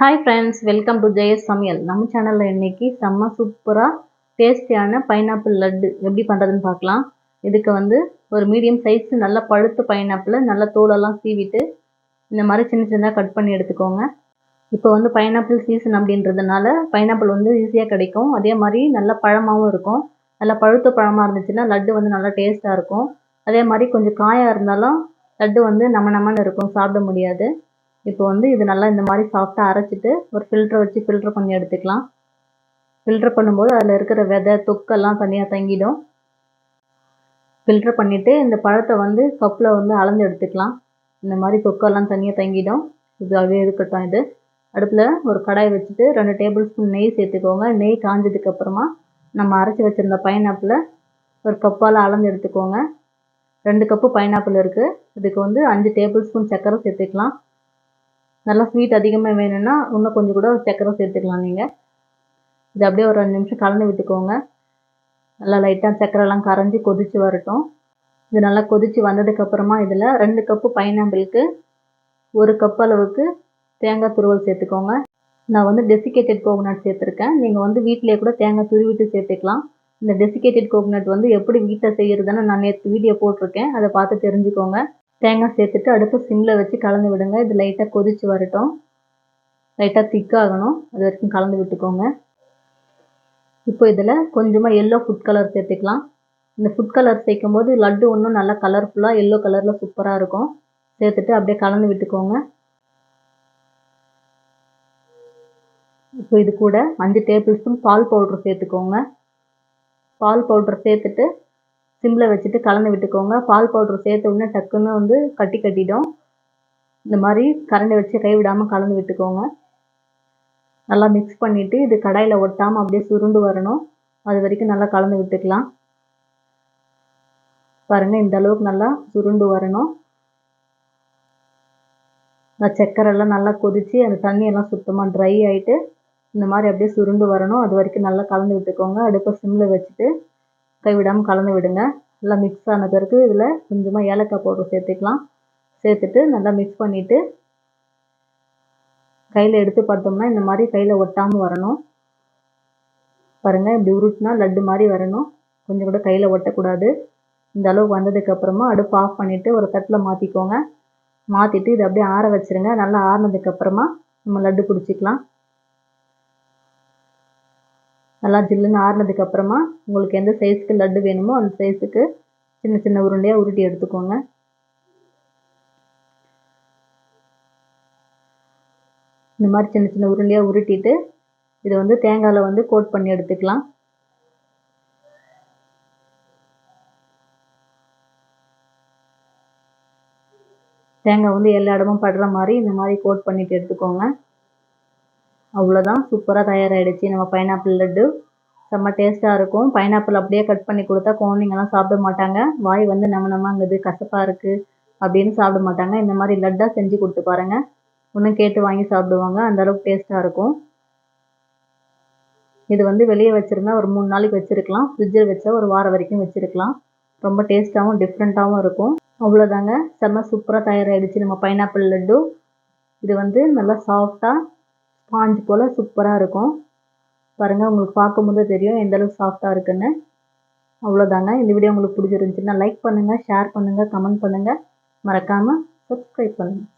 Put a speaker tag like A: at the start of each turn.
A: Hi friends welcome to Jayas சமையல் நம்ம சேனலில் இன்றைக்கி செம்ம சூப்பராக டேஸ்டியான பைனாப்பிள் லட்டு எப்படி பண்ணுறதுன்னு பார்க்கலாம். இதுக்கு வந்து ஒரு மீடியம் சைஸ் நல்ல பழுத்த பைனாப்பிளை நல்ல தோலெல்லாம் சீவிட்டு இந்த மாதிரி சின்ன சின்னதாக கட் பண்ணி எடுத்துக்கோங்க. இப்போ வந்து பைனாப்பிள் சீசன் அப்படின்றதுனால பைனாப்பிள் வந்து ஈஸியாக கிடைக்கும். அதே மாதிரி நல்ல பழமாகவும் இருக்கும். நல்லா பழுத்த பழமாக இருந்துச்சுன்னா லட்டு வந்து நல்லா டேஸ்ட்டாக இருக்கும். அதே மாதிரி கொஞ்சம் காயாக இருந்தாலும் லட்டு வந்து நம்ம நம்மன்னு இருக்கும் சாப்பிட முடியாது. இப்போ வந்து இது நல்லா இந்த மாதிரி சாஃப்டாக அரைச்சிட்டு ஒரு ஃபில்டரை வச்சு ஃபில்ட்ரு பண்ணி எடுத்துக்கலாம். ஃபில்ட்ரு பண்ணும்போது அதில் இருக்கிற விதை தொக்கெல்லாம் தனியாக தங்கிடும். ஃபில்ட்ரு பண்ணிவிட்டு இந்த பழத்தை வந்து கப்பில் வந்து அளந்து எடுத்துக்கலாம். இந்த மாதிரி தொக்கெல்லாம் தனியாக தங்கிடும். இதுவே இருக்கட்டும் இது. அடுப்பில் ஒரு கடாய் வச்சுட்டு ரெண்டு டேபிள் ஸ்பூன் நெய் சேர்த்துக்கோங்க. நெய் காஞ்சதுக்கப்புறமா நம்ம அரைச்சி வச்சுருந்த பைனாப்பிளை ஒரு கப்பால் அளந்து எடுத்துக்கோங்க. ரெண்டு கப்பு பைனாப்பிள் இருக்குது இதுக்கு வந்து அஞ்சு டேபிள் ஸ்பூன் சர்க்கரை சேர்த்துக்கலாம். நல்லா ஸ்வீட் அதிகமாக வேணும்னா இன்னும் கொஞ்சம் கூட சர்க்கரை சேர்த்துக்கலாம் நீங்கள் இது அப்படியே ஒரு ரெண்டு நிமிஷம் கலந்து விட்டுக்கோங்க. நல்லா லைட்டாக சர்க்கரைலாம் கரைஞ்சி கொதித்து வரட்டும். இது நல்லா கொதித்து வந்ததுக்கப்புறமா இதில் ரெண்டு கப்பு பைனாப்பிளுக்கு ஒரு கப் அளவுக்கு தேங்காய் துருவல் சேர்த்துக்கோங்க. நான் வந்து டெசிகேட்டட் கோகோனட் சேர்த்துருக்கேன். நீங்கள் வந்து வீட்டிலேயே கூட தேங்காய் துருவிட்டு சேர்த்துக்கலாம். இந்த டெசிகேட்டட் கோகோனட் வந்து எப்படி வீட்டில் செய்கிறதுன்னு நான் நேற்று வீடியோ போட்டிருக்கேன். அதை பார்த்து தெரிஞ்சுக்கோங்க. தேங்காய் சேர்த்துட்டு அடுப்பு சிம்மில் வச்சு கலந்து விடுங்க. இது லைட்டாக கொதித்து வரட்டும். லைட்டாக திக்காகணும் அது வரைக்கும் கலந்து விட்டுக்கோங்க. இப்போ இதில் கொஞ்சமாக எல்லோ ஃபுட் கலர் சேர்த்துக்கலாம். இந்த ஃபுட் கலர் சேர்க்கும் போது லட்டு ஒன்றும் நல்லா கலர்ஃபுல்லாக எல்லோ கலரில் சூப்பராக இருக்கும். சேர்த்துட்டு அப்படியே கலந்து விட்டுக்கோங்க. இப்போ இது கூட அஞ்சு டேபிள் ஸ்பூன் பால் பவுட்ரு சேர்த்துக்கோங்க. பால் பவுட்ரு சேர்த்துட்டு சிம்மில் வச்சுட்டு கலந்து விட்டுக்கோங்க. பால் பவுட்ரு சேர்த்த உடனே டக்குன்னு வந்து கட்டி கட்டிடும் இந்த மாதிரி கரண்டி வச்சு கை விடாமல் கலந்து விட்டுக்கோங்க. நல்லா மிக்ஸ் பண்ணிவிட்டு இது கடாயில் ஒட்டாமல் அப்படியே சுருண்டு வரணும். அது வரைக்கும் நல்லா கலந்து விட்டுக்கலாம். பாருங்கள் இந்த அளவுக்கு நல்லா சுருண்டு வரணும். அந்த சக்கரெல்லாம் நல்லா கொதித்து அந்த தண்ணியெல்லாம் சுத்தமாக ட்ரை ஆகிட்டு இந்த மாதிரி அப்படியே சுருண்டு வரணும். அது வரைக்கும் நல்லா கலந்து விட்டுக்கோங்க. அடுப்பை சிம்மில் வச்சுட்டு கைவிடாமல் கலந்து விடுங்க. நல்லா மிக்ஸ் ஆன பிறகு இதில் கொஞ்சமாக ஏலக்காய் பவுடர் சேர்த்துக்கலாம். சேர்த்துட்டு நல்லா மிக்ஸ் பண்ணிவிட்டு கையில் எடுத்து பார்த்தோம்னா இந்த மாதிரி கையில் ஒட்டாமல் வரணும். பாருங்கள் இப்படி உருட்டினா லட்டு மாதிரி வரணும். கொஞ்சம் கூட கையில் ஒட்டக்கூடாது. இந்த அளவுக்கு வந்ததுக்கப்புறமா அடுப்பு ஆஃப் பண்ணிவிட்டு ஒரு தட்டில் மாற்றிக்கோங்க மாற்றிட்டு இதை அப்படியே ஆற வச்சுருங்க. நல்லா ஆறினதுக்கப்புறமா நம்ம லட்டு பிடிச்சிக்கலாம். நல்லா ஜில்லுன்னு ஆறுனதுக்கப்புறமா உங்களுக்கு எந்த சைஸ்க்கு லட்டு வேணுமோ அந்த சைஸுக்கு சின்ன சின்ன உருண்டையாக உருட்டி எடுத்துக்கோங்க. இந்த மாதிரி சின்ன சின்ன உருண்டையாக உருட்டிட்டு இதை வந்து தேங்காயில் வந்து கோட் பண்ணி எடுத்துக்கலாம். தேங்காய் வந்து எல்லா இடமும் படுற மாதிரி இந்த மாதிரி கோட் பண்ணிட்டு எடுத்துக்கோங்க. அவ்வளோதான் சூப்பராக தயாராகிடுச்சு நம்ம பைனாப்பிள் லட்டு செம்ம டேஸ்ட்டாக இருக்கும். பைனாப்பிள் அப்படியே கட் பண்ணி கொடுத்தா குழந்தைங்கலாம் சாப்பிட மாட்டாங்க. வாய் வந்து நம்ம நம்மங்குது கசப்பாக இருக்குது அப்படின்னு சாப்பிட மாட்டாங்க. இந்த மாதிரி லட்டாக செஞ்சு கொடுத்து பாருங்கள் ஒன்றும் கேட்டு வாங்கி சாப்பிடுவாங்க. அந்தளவுக்கு டேஸ்ட்டாக இருக்கும். இது வந்து வெளியே வச்சுருந்தா ஒரு மூணு நாளைக்கு வச்சுருக்கலாம். ஃப்ரிட்ஜில் வச்சா ஒரு வாரம் வரைக்கும் வச்சுருக்கலாம். ரொம்ப டேஸ்ட்டாகவும் டிஃப்ரெண்ட்டாகவும் இருக்கும். அவ்வளோதாங்க செம்ம சூப்பராக தயாராகிடுச்சு நம்ம பைனாப்பிள் லட்டு. இது வந்து நல்லா சாஃப்டாக ஸ்பாஞ்ச் போல் சூப்பராக இருக்கும். பாருங்கள் உங்களுக்கு பார்க்கும்போது தெரியும் எந்த அளவுக்கு சாஃப்டாக இருக்குன்னு. அவ்வளோதாங்க இந்த வீடியோ உங்களுக்கு பிடிச்சிருந்துச்சுன்னா லைக் பண்ணுங்கள் ஷேர் பண்ணுங்கள் கமெண்ட் பண்ணுங்கள் மறக்காமல் சப்ஸ்கிரைப் பண்ணுங்கள்